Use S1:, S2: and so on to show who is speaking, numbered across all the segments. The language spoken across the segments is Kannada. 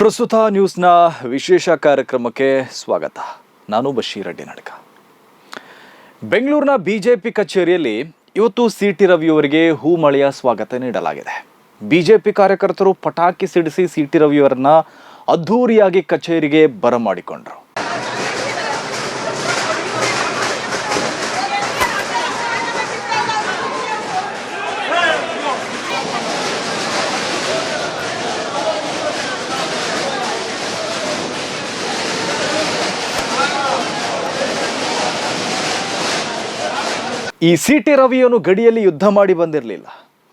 S1: ಪ್ರಸ್ತುತ ನ್ಯೂಸ್ನ ವಿಶೇಷ ಕಾರ್ಯಕ್ರಮಕ್ಕೆ ಸ್ವಾಗತ. ನಾನು ಬಶೀರ್ ನಡಕ. ಬೆಂಗಳೂರಿನ ಬಿಜೆಪಿ ಕಚೇರಿಯಲ್ಲಿ ಇವತ್ತು ಸಿ ಟಿ ರವಿಯವರಿಗೆ ಹೂಮಳೆಯ ಸ್ವಾಗತ ನೀಡಲಾಗಿದೆ. ಬಿಜೆಪಿ ಕಾರ್ಯಕರ್ತರು ಪಟಾಕಿ ಸಿಡಿಸಿ ಸಿ ಟಿ ರವಿಯವರನ್ನ ಅದ್ಧೂರಿಯಾಗಿ ಕಚೇರಿಗೆ ಬರಮಾಡಿಕೊಂಡರು. ಈ ಸಿ ಟಿ ರವಿಯನ್ನು ಗಡಿಯಲ್ಲಿ ಯುದ್ಧ ಮಾಡಿ ಬಂದಿರಲಿಲ್ಲ.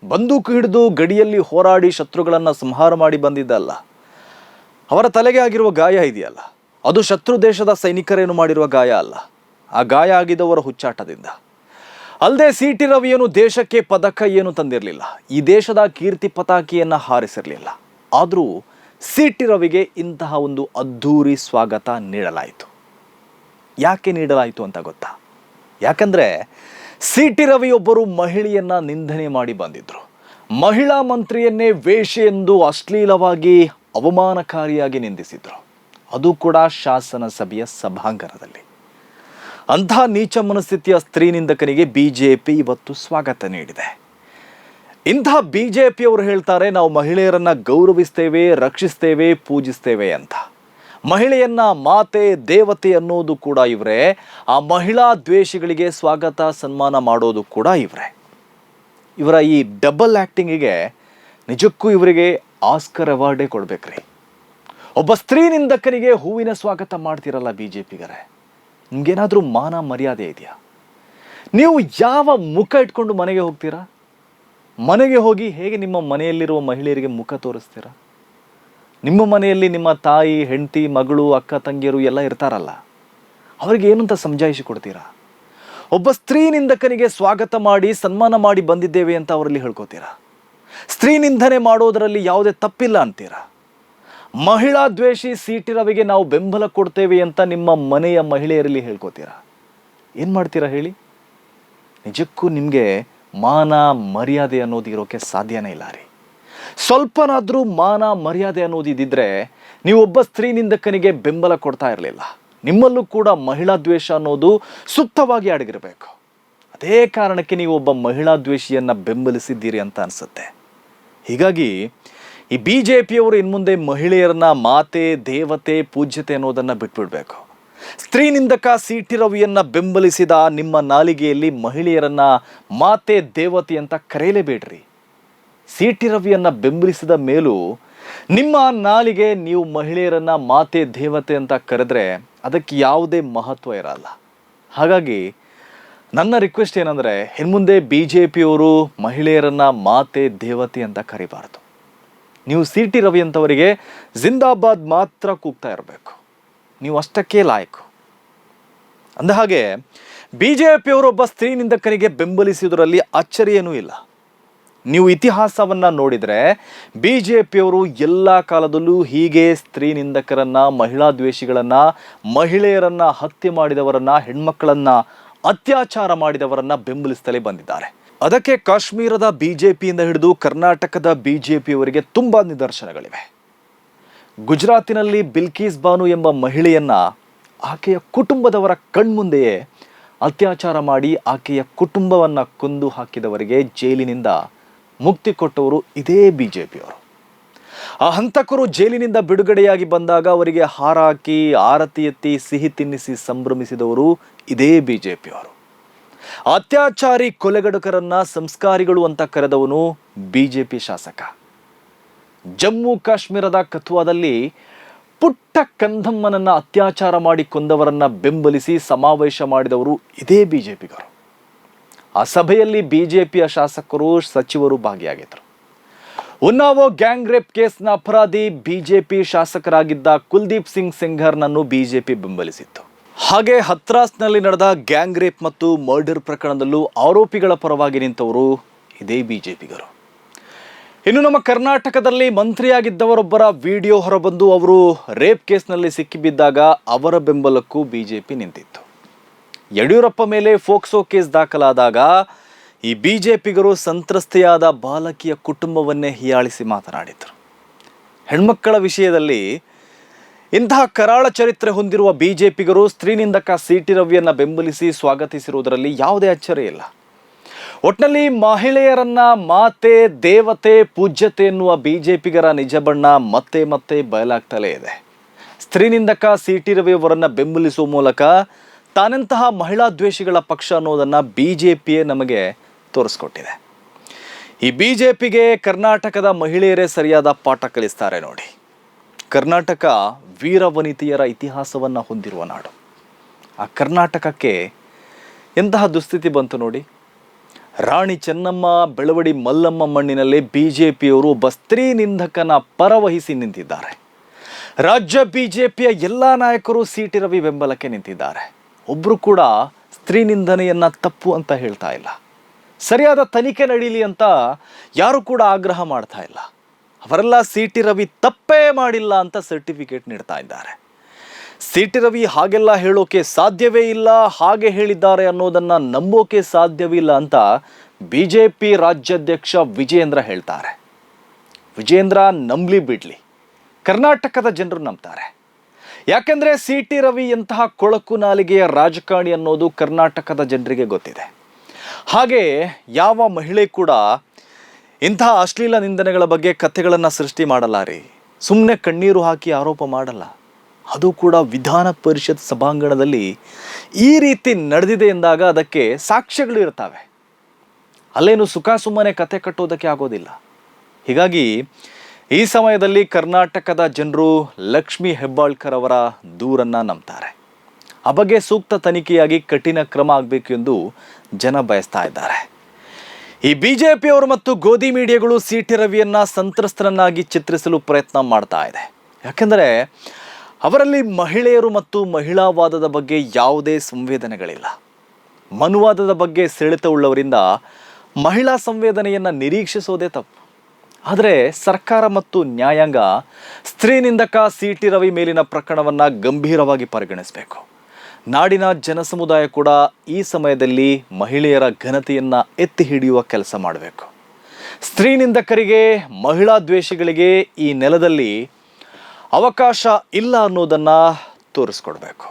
S1: ಬಂದೂಕು ಹಿಡಿದು ಗಡಿಯಲ್ಲಿ ಹೋರಾಡಿ ಶತ್ರುಗಳನ್ನು ಸಂಹಾರ ಮಾಡಿ ಬಂದಿದ್ದಲ್ಲ. ಅವರ ತಲೆಗೆ ಆಗಿರುವ ಗಾಯ ಇದೆಯಲ್ಲ. ಅದು ಶತ್ರು ದೇಶದ ಸೈನಿಕರೇನು ಮಾಡಿರುವ ಗಾಯ ಅಲ್ಲ. ಆ ಗಾಯ ಆಗಿದವರ ಹುಚ್ಚಾಟದಿಂದ. ಅಲ್ಲದೆ ಸಿ ಟಿ ರವಿಯನ್ನು ದೇಶಕ್ಕೆ ಪದಕ ಏನು ತಂದಿರಲಿಲ್ಲ. ಈ ದೇಶದ ಕೀರ್ತಿ ಪತಾಕಿಯನ್ನು ಹಾರಿಸಿರಲಿಲ್ಲ. ಆದರೂ ಸಿ ಟಿ ರವಿಗೆ ಇಂತಹ ಒಂದು ಅದ್ಧೂರಿ ಸ್ವಾಗತ ನೀಡಲಾಯಿತು. ಯಾಕೆ ನೀಡಲಾಯಿತು ಅಂತ ಗೊತ್ತಾ? ಯಾಕಂದ್ರೆ ಸಿ ಟಿ ರವಿಯೊಬ್ಬರು ಮಹಿಳೆಯನ್ನ ನಿಂದನೆ ಮಾಡಿ ಬಂದಿದ್ರು. ಮಹಿಳಾ ಮಂತ್ರಿಯನ್ನೇ ವೇಷ ಎಂದು ಅಶ್ಲೀಲವಾಗಿ ಅವಮಾನಕಾರಿಯಾಗಿ ನಿಂದಿಸಿದ್ರು. ಅದು ಕೂಡ ಶಾಸನ ಸಭೆಯ ಸಭಾಂಗಣದಲ್ಲಿ. ಅಂತಹ ನೀಚ ಮನಸ್ಥಿತಿಯ ಸ್ತ್ರೀ ನಿಂದಕನಿಗೆ ಬಿಜೆಪಿ ಇವತ್ತು ಸ್ವಾಗತ ನೀಡಿದೆ. ಇಂತಹ ಬಿಜೆಪಿಯವರು ಹೇಳ್ತಾರೆ, ನಾವು ಮಹಿಳೆಯರನ್ನ ಗೌರವಿಸ್ತೇವೆ, ರಕ್ಷಿಸ್ತೇವೆ, ಪೂಜಿಸ್ತೇವೆ ಅಂತ. ಮಹಿಳೆಯನ್ನ ಮಾತೆ, ದೇವತೆ ಅನ್ನೋದು ಕೂಡ ಇವರೇ. ಆ ಮಹಿಳಾ ದ್ವೇಷಿಗಳಿಗೆ ಸ್ವಾಗತ, ಸನ್ಮಾನ ಮಾಡೋದು ಕೂಡ ಇವರೇ. ಇವರ ಈ ಡಬಲ್ ಆ್ಯಕ್ಟಿಂಗಿಗೆ ನಿಜಕ್ಕೂ ಇವರಿಗೆ ಆಸ್ಕರ್ ಅವಾರ್ಡೇ ಕೊಡ್ಬೇಕ್ರಿ. ಒಬ್ಬ ಸ್ತ್ರೀ ನಿಂದಕನಿಗೆ ಹೂವಿನ ಸ್ವಾಗತ ಮಾಡ್ತಿರಲ್ಲ ಬಿ ಜೆ ಪಿಗರೇ ನಿಮ್ಗೇನಾದರೂ ಮಾನ ಮರ್ಯಾದೆ ಇದೆಯಾ? ನೀವು ಯಾವ ಮುಖ ಇಟ್ಕೊಂಡು ಮನೆಗೆ ಹೋಗ್ತೀರಾ? ಮನೆಗೆ ಹೋಗಿ ಹೇಗೆ ನಿಮ್ಮ ಮನೆಯಲ್ಲಿರುವ ಮಹಿಳೆಯರಿಗೆ ಮುಖ ತೋರಿಸ್ತೀರಾ? ನಿಮ್ಮ ಮನೆಯಲ್ಲಿ ನಿಮ್ಮ ತಾಯಿ, ಹೆಂಡತಿ, ಮಗಳು, ಅಕ್ಕ, ತಂಗಿಯರು ಎಲ್ಲ ಇರ್ತಾರಲ್ಲ, ಅವರಿಗೆ ಏನಂತ ಸಮಜಾಯಿಸಿ ಕೊಡ್ತೀರಾ? ಒಬ್ಬ ಸ್ತ್ರೀ ನಿಂದಕನಿಗೆ ಸ್ವಾಗತ ಮಾಡಿ, ಸನ್ಮಾನ ಮಾಡಿ ಬಂದಿದ್ದೇವೆ ಅಂತ ಅವರಲ್ಲಿ ಹೇಳ್ಕೋತೀರಾ? ಸ್ತ್ರೀ ನಿಂದನೆ ಮಾಡೋದರಲ್ಲಿ ಯಾವುದೇ ತಪ್ಪಿಲ್ಲ ಅಂತೀರಾ? ಮಹಿಳಾ ದ್ವೇಷಿ ಸೀಟಿರವಿಗೆ ನಾವು ಬೆಂಬಲ ಕೊಡ್ತೇವೆ ಅಂತ ನಿಮ್ಮ ಮನೆಯ ಮಹಿಳೆಯರಲ್ಲಿ ಹೇಳ್ಕೊತೀರಾ? ಏನು ಮಾಡ್ತೀರಾ ಹೇಳಿ? ನಿಜಕ್ಕೂ ನಿಮಗೆ ಮಾನ ಮರ್ಯಾದೆ ಅನ್ನೋದು ಇರೋಕ್ಕೆ ಸಾಧ್ಯನೇ ಇಲ್ಲ ರೀ. ಸ್ವಲ್ಪನಾದರೂ ಮಾನ, ಮರ್ಯಾದೆ ಅನ್ನೋದು ಇದ್ದಿದ್ರೆ ನೀವೊಬ್ಬ ಸ್ತ್ರೀ ನಿಂದಕನಿಗೆ ಬೆಂಬಲ ಕೊಡ್ತಾ ಇರಲಿಲ್ಲ. ನಿಮ್ಮಲ್ಲೂ ಕೂಡ ಮಹಿಳಾ ದ್ವೇಷ ಅನ್ನೋದು ಸುಪ್ತವಾಗಿ ಅಡಗಿರಬೇಕು. ಅದೇ ಕಾರಣಕ್ಕೆ ನೀವು ಒಬ್ಬ ಮಹಿಳಾ ದ್ವೇಷಿಯನ್ನ ಬೆಂಬಲಿಸಿದ್ದೀರಿ ಅಂತ ಅನಿಸುತ್ತೆ. ಹೀಗಾಗಿ ಈ ಬಿ ಜೆ ಪಿಯವರು ಇನ್ಮುಂದೆ ಮಹಿಳೆಯರನ್ನ ಮಾತೆ, ದೇವತೆ, ಪೂಜ್ಯತೆ ಅನ್ನೋದನ್ನು ಬಿಟ್ಬಿಡ್ಬೇಕು. ಸ್ತ್ರೀ ನಿಂದಕ ಸಿ ಟಿ ರವಿಯನ್ನ ಬೆಂಬಲಿಸಿದ ನಿಮ್ಮ ನಾಲಿಗೆಯಲ್ಲಿ ಮಹಿಳೆಯರನ್ನ ಮಾತೆ, ದೇವತೆ ಅಂತ ಕರೆಯಲೇಬೇಡ್ರಿ. ಸಿ ಟಿ ರವಿಯನ್ನು ಬೆಂಬಲಿಸಿದ ಮೇಲೂ ನಿಮ್ಮ ನಾಲಿಗೆ ನೀವು ಮಹಿಳೆಯರನ್ನ ಮಾತೆ ದೇವತೆ ಅಂತ ಕರೆದ್ರೆ ಅದಕ್ಕೆ ಯಾವುದೇ ಮಹತ್ವ ಇರಲ್ಲ. ಹಾಗಾಗಿ ನನ್ನ ರಿಕ್ವೆಸ್ಟ್ ಏನಂದರೆ ಇನ್ಮುಂದೆ ಬಿ ಜೆ ಪಿಯವರು ಮಹಿಳೆಯರನ್ನ ಮಾತೆ ದೇವತೆ ಅಂತ ಕರಿಬಾರ್ದು. ನೀವು ಸಿ ಟಿ ರವಿ ಅಂತವರಿಗೆ ಜಿಂದಾಬಾದ್ ಮಾತ್ರ ಕೂಗ್ತಾ ಇರಬೇಕು. ನೀವು ಅಷ್ಟಕ್ಕೆ ಲಾಯಕು. ಅಂದಹಾಗೆ ಬಿ ಜೆ ಪಿಯವರೊಬ್ಬ ಸ್ತ್ರೀ ನಿಂದಕನಿಗೆ ಬೆಂಬಲಿಸುವುದರಲ್ಲಿ ಅಚ್ಚರಿಯೇನೂ ಇಲ್ಲ. ನೀವು ಇತಿಹಾಸವನ್ನ ನೋಡಿದರೆ ಬಿ ಜೆ ಪಿಯವರು ಎಲ್ಲ ಕಾಲದಲ್ಲೂ ಹೀಗೆ ಸ್ತ್ರೀ ನಿಂದಕರನ್ನ, ಮಹಿಳಾ ದ್ವೇಷಿಗಳನ್ನ, ಮಹಿಳೆಯರನ್ನ ಹತ್ಯೆ ಮಾಡಿದವರನ್ನ ಹೆಣ್ಮಕ್ಕಳನ್ನ ಅತ್ಯಾಚಾರ ಮಾಡಿದವರನ್ನ ಬೆಂಬಲಿಸ್ತಲೇ ಬಂದಿದ್ದಾರೆ. ಅದಕ್ಕೆ ಕಾಶ್ಮೀರದ ಬಿ ಜೆ ಪಿಯಿಂದ ಹಿಡಿದು ಕರ್ನಾಟಕದ ಬಿ ಜೆ ಪಿಯವರಿಗೆ ತುಂಬಾ ನಿದರ್ಶನಗಳಿವೆ. ಗುಜರಾತಿನಲ್ಲಿ ಬಿಲ್ಕೀಸ್ ಬಾನು ಎಂಬ ಮಹಿಳೆಯನ್ನು ಆಕೆಯ ಕುಟುಂಬದವರ ಕಣ್ಮುಂದೆಯೇ ಅತ್ಯಾಚಾರ ಮಾಡಿ ಆಕೆಯ ಕುಟುಂಬವನ್ನ ಕೊಂದು ಹಾಕಿದವರಿಗೆ ಜೈಲಿನಿಂದ ಮುಕ್ತಿ ಕೊಟ್ಟವರು ಇದೇ ಬಿ ಜೆ ಪಿಯವರು ಆ ಹಂತಕರು ಜೈಲಿನಿಂದ ಬಿಡುಗಡೆಯಾಗಿ ಬಂದಾಗ ಅವರಿಗೆ ಹಾರ ಹಾಕಿ ಆರತಿ ಎತ್ತಿ, ಸಿಹಿ ತಿನ್ನಿಸಿ ಸಂಭ್ರಮಿಸಿದವರು ಇದೇ ಬಿ ಜೆ ಪಿಯವರು ಅತ್ಯಾಚಾರಿ ಕೊಲೆಗಡಕರನ್ನ ಸಂಸ್ಕಾರಿಗಳು ಅಂತ ಕರೆದವನು ಬಿ ಜೆ ಪಿ ಶಾಸಕ. ಜಮ್ಮು ಕಾಶ್ಮೀರದ ಕಥುವಾದಲ್ಲಿ ಪುಟ್ಟ ಕಂದಮ್ಮನನ್ನ ಅತ್ಯಾಚಾರ ಮಾಡಿ ಕೊಂದವರನ್ನ ಬೆಂಬಲಿಸಿ ಸಮಾವೇಶ ಮಾಡಿದವರು ಇದೇ ಬಿಜೆಪಿಗರು. ಆ ಸಭೆಯಲ್ಲಿ ಬಿಜೆಪಿಯ ಶಾಸಕರು ಸಚಿವರು ಭಾಗಿಯಾಗಿದ್ದರು. ಉನ್ನಾವೋ ಗ್ಯಾಂಗ್ ರೇಪ್ ಕೇಸ್ನ ಅಪರಾಧಿ ಬಿಜೆಪಿ ಶಾಸಕರಾಗಿದ್ದ ಕುಲ್ದೀಪ್ ಸಿಂಗ್ ಸೆಂಘರ್ನನ್ನು ಬಿಜೆಪಿ ಬೆಂಬಲಿಸಿತ್ತು. ಹಾಗೆ ಹತ್ರಾಸ್ನಲ್ಲಿ ನಡೆದ ಗ್ಯಾಂಗ್ ರೇಪ್ ಮತ್ತು ಮರ್ಡರ್ ಪ್ರಕರಣದಲ್ಲೂ ಆರೋಪಿಗಳ ಪರವಾಗಿ ನಿಂತವರು ಇದೇ ಬಿಜೆಪಿಗರು. ಇನ್ನು ನಮ್ಮ ಕರ್ನಾಟಕದಲ್ಲಿ ಮಂತ್ರಿಯಾಗಿದ್ದವರೊಬ್ಬರ ವಿಡಿಯೋ ಹೊರಬಂದು ಅವರು ರೇಪ್ ಕೇಸ್ನಲ್ಲಿ ಸಿಕ್ಕಿಬಿದ್ದಾಗ ಅವರ ಬೆಂಬಲಕ್ಕೂ ಬಿಜೆಪಿ ನಿಂತಿತ್ತು. ಯಡಿಯೂರಪ್ಪ ಮೇಲೆ ಫೋಕ್ಸೋ ಕೇಸ್ ದಾಖಲಾದಾಗ ಈ ಬಿ ಜೆ ಪಿಗರು ಸಂತ್ರಸ್ತೆಯಾದ ಬಾಲಕಿಯ ಕುಟುಂಬವನ್ನೇ ಹೀಯಾಳಿಸಿ ಮಾತನಾಡಿದರು. ಹೆಣ್ಮಕ್ಕಳ ವಿಷಯದಲ್ಲಿ ಇಂತಹ ಕರಾಳ ಚರಿತ್ರೆ ಹೊಂದಿರುವ ಬಿ ಜೆ ಬಿಜೆಪಿಗರು ಸ್ತ್ರೀನಿಂದಕ ಸಿ ಟಿ ರವಿಯನ್ನು ಬೆಂಬಲಿಸಿ ಸ್ವಾಗತಿಸಿರುವುದರಲ್ಲಿ ಯಾವುದೇ ಅಚ್ಚರಿ ಇಲ್ಲ. ಒಟ್ನಲ್ಲಿ ಮಹಿಳೆಯರನ್ನ ಮಾತೆ, ದೇವತೆ, ಪೂಜ್ಯತೆ ಎನ್ನುವ ಬಿ ಬಿಜೆಪಿಗರ ನಿಜ ಬಣ್ಣ ಮತ್ತೆ ಮತ್ತೆ ಬಯಲಾಗ್ತಲೇ ಇದೆ. ಸ್ತ್ರೀನಿಂದಕ ಸಿ ಟಿ ರವಿಯವರನ್ನು ಬೆಂಬಲಿಸುವ ಮೂಲಕ ತಾನೆಂತಹ ಮಹಿಳಾ ದ್ವೇಷಿಗಳ ಪಕ್ಷ ಅನ್ನೋದನ್ನು ಬಿ ಜೆ ಪಿಯೇ ನಮಗೆ ತೋರಿಸ್ಕೊಟ್ಟಿದೆ. ಈ ಬಿ ಜೆ ಪಿಗೆ ಕರ್ನಾಟಕದ ಮಹಿಳೆಯರೇ ಸರಿಯಾದ ಪಾಠ ಕಲಿಸ್ತಾರೆ ನೋಡಿ. ಕರ್ನಾಟಕ ವೀರ ವೀರವನಿತೆಯರ ಇತಿಹಾಸವನ್ನು ಹೊಂದಿರುವ ನಾಡು. ಆ ಕರ್ನಾಟಕಕ್ಕೆ ಎಂತಹ ದುಸ್ಥಿತಿ ಬಂತು ನೋಡಿ. ರಾಣಿ ಚೆನ್ನಮ್ಮ, ಬೆಳವಡಿ ಮಲ್ಲಮ್ಮ ಮಣ್ಣಿನಲ್ಲಿ ಬಿ ಜೆ ಪಿಯವರು ಒಬ್ಬ ಸ್ತ್ರೀ ನಿಂದಕನ ಪರವಹಿಸಿ ನಿಂತಿದ್ದಾರೆ. ರಾಜ್ಯ ಬಿ ಜೆ ಪಿಯ ಎಲ್ಲ ನಾಯಕರು ಸಿ ಟಿ ರವಿ ಬೆಂಬಲಕ್ಕೆ ನಿಂತಿದ್ದಾರೆ. ಒಬ್ಬರು ಕೂಡ ಸ್ತ್ರೀ ನಿಂದನೆಯನ್ನು ತಪ್ಪು ಅಂತ ಹೇಳ್ತಾ ಇಲ್ಲ. ಸರಿಯಾದ ತನಿಖೆ ನಡೀಲಿ ಅಂತ ಯಾರು ಕೂಡ ಆಗ್ರಹ ಮಾಡ್ತಾ ಇಲ್ಲ. ಅವರೆಲ್ಲ ಸಿ ಟಿ ರವಿ ತಪ್ಪೇ ಮಾಡಿಲ್ಲ ಅಂತ ಸರ್ಟಿಫಿಕೇಟ್ ನೀಡ್ತಾ ಇದ್ದಾರೆ. ಸಿ ಟಿ ರವಿ ಹಾಗೆಲ್ಲ ಹೇಳೋಕೆ ಸಾಧ್ಯವೇ ಇಲ್ಲ, ಹಾಗೆ ಹೇಳಿದ್ದಾರೆ ಅನ್ನೋದನ್ನು ನಂಬೋಕೆ ಸಾಧ್ಯವಿಲ್ಲ ಅಂತ ಬಿ ಜೆ ಪಿ ರಾಜ್ಯಾಧ್ಯಕ್ಷ ವಿಜೇಂದ್ರ ಹೇಳ್ತಾರೆ. ವಿಜೇಂದ್ರ ನಂಬ್ಲಿ ಬಿಡ್ಲಿ. ಕರ್ನಾಟಕದ ಜನರು ನಂಬ್ತಾರೆ. ಯಾಕೆಂದ್ರೆ ಸಿ ಟಿ ರವಿ ಎಂತಹ ಕೊಳಕು ನಾಲಿಗೆಯ ರಾಜಕಾರಣಿ ಅನ್ನೋದು ಕರ್ನಾಟಕದ ಜನರಿಗೆ ಗೊತ್ತಿದೆ. ಹಾಗೆ ಯಾವ ಮಹಿಳೆ ಕೂಡ ಇಂತಹ ಅಶ್ಲೀಲ ನಿಂದನೆಗಳ ಬಗ್ಗೆ ಕಥೆಗಳನ್ನು ಸೃಷ್ಟಿ ಮಾಡಲಾರಿ ಸುಮ್ಮನೆ ಕಣ್ಣೀರು ಹಾಕಿ ಆರೋಪ ಮಾಡಲ್ಲ. ಅದು ಕೂಡ ವಿಧಾನ ಪರಿಷತ್ ಸಭಾಂಗಣದಲ್ಲಿ ಈ ರೀತಿ ನಡೆದಿದೆ ಎಂದಾಗ ಅದಕ್ಕೆ ಸಾಕ್ಷ್ಯಗಳು ಇರ್ತವೆ. ಅಲ್ಲೇನು ಸುಖ ಸುಮ್ಮನೆ ಕತೆ ಕಟ್ಟೋದಕ್ಕೆ ಆಗೋದಿಲ್ಲ. ಹೀಗಾಗಿ ಈ ಸಮಯದಲ್ಲಿ ಕರ್ನಾಟಕದ ಜನರು ಲಕ್ಷ್ಮಿ ಹೆಬ್ಬಾಳ್ಕರ್ ಅವರ ದೂರನ್ನ ನಂಬ್ತಾರೆ. ಆ ಬಗ್ಗೆ ಸೂಕ್ತ ತನಿಖೆಯಾಗಿ ಕಠಿಣ ಕ್ರಮ ಆಗಬೇಕು ಎಂದು ಜನ ಬಯಸ್ತಾ ಇದ್ದಾರೆ. ಈ ಬಿಜೆಪಿಯವರು ಮತ್ತು ಗೋಧಿ ಮೀಡಿಯಾಗಳು ಸಿ ಟಿ ರವಿಯನ್ನ ಸಂತ್ರಸ್ತರನ್ನಾಗಿ ಚಿತ್ರಿಸಲು ಪ್ರಯತ್ನ ಮಾಡ್ತಾ ಇದೆ. ಯಾಕೆಂದರೆ ಅವರಲ್ಲಿ ಮಹಿಳೆಯರು ಮತ್ತು ಮಹಿಳಾವಾದದ ಬಗ್ಗೆ ಯಾವುದೇ ಸಂವೇದನೆಗಳಿಲ್ಲ. ಮನುವಾದದ ಬಗ್ಗೆ ಸೆಳೆತವುಳ್ಳವರಿಂದ ಮಹಿಳಾ ಸಂವೇದನೆಯನ್ನು ನಿರೀಕ್ಷಿಸೋದೇ ತಪ್ಪು. ಆದರೆ ಸರ್ಕಾರ ಮತ್ತು ನ್ಯಾಯಾಂಗ ಸ್ತ್ರೀ ನಿಂದಕ ಸಿ ಟಿ ರವಿ ಮೇಲಿನ ಪ್ರಕರಣವನ್ನು ಗಂಭೀರವಾಗಿ ಪರಿಗಣಿಸಬೇಕು. ನಾಡಿನ ಜನಸಮುದಾಯ ಕೂಡ ಈ ಸಮಯದಲ್ಲಿ ಮಹಿಳೆಯರ ಘನತೆಯನ್ನು ಎತ್ತಿ ಹಿಡಿಯುವ ಕೆಲಸ ಮಾಡಬೇಕು. ಸ್ತ್ರೀ ನಿಂದಕರಿಗೆ ಮಹಿಳಾ ದ್ವೇಷಿಗಳಿಗೆ ಈ ನೆಲದಲ್ಲಿ ಅವಕಾಶ ಇಲ್ಲ ಅನ್ನೋದನ್ನು ತೋರಿಸ್ಕೊಡ್ಬೇಕು.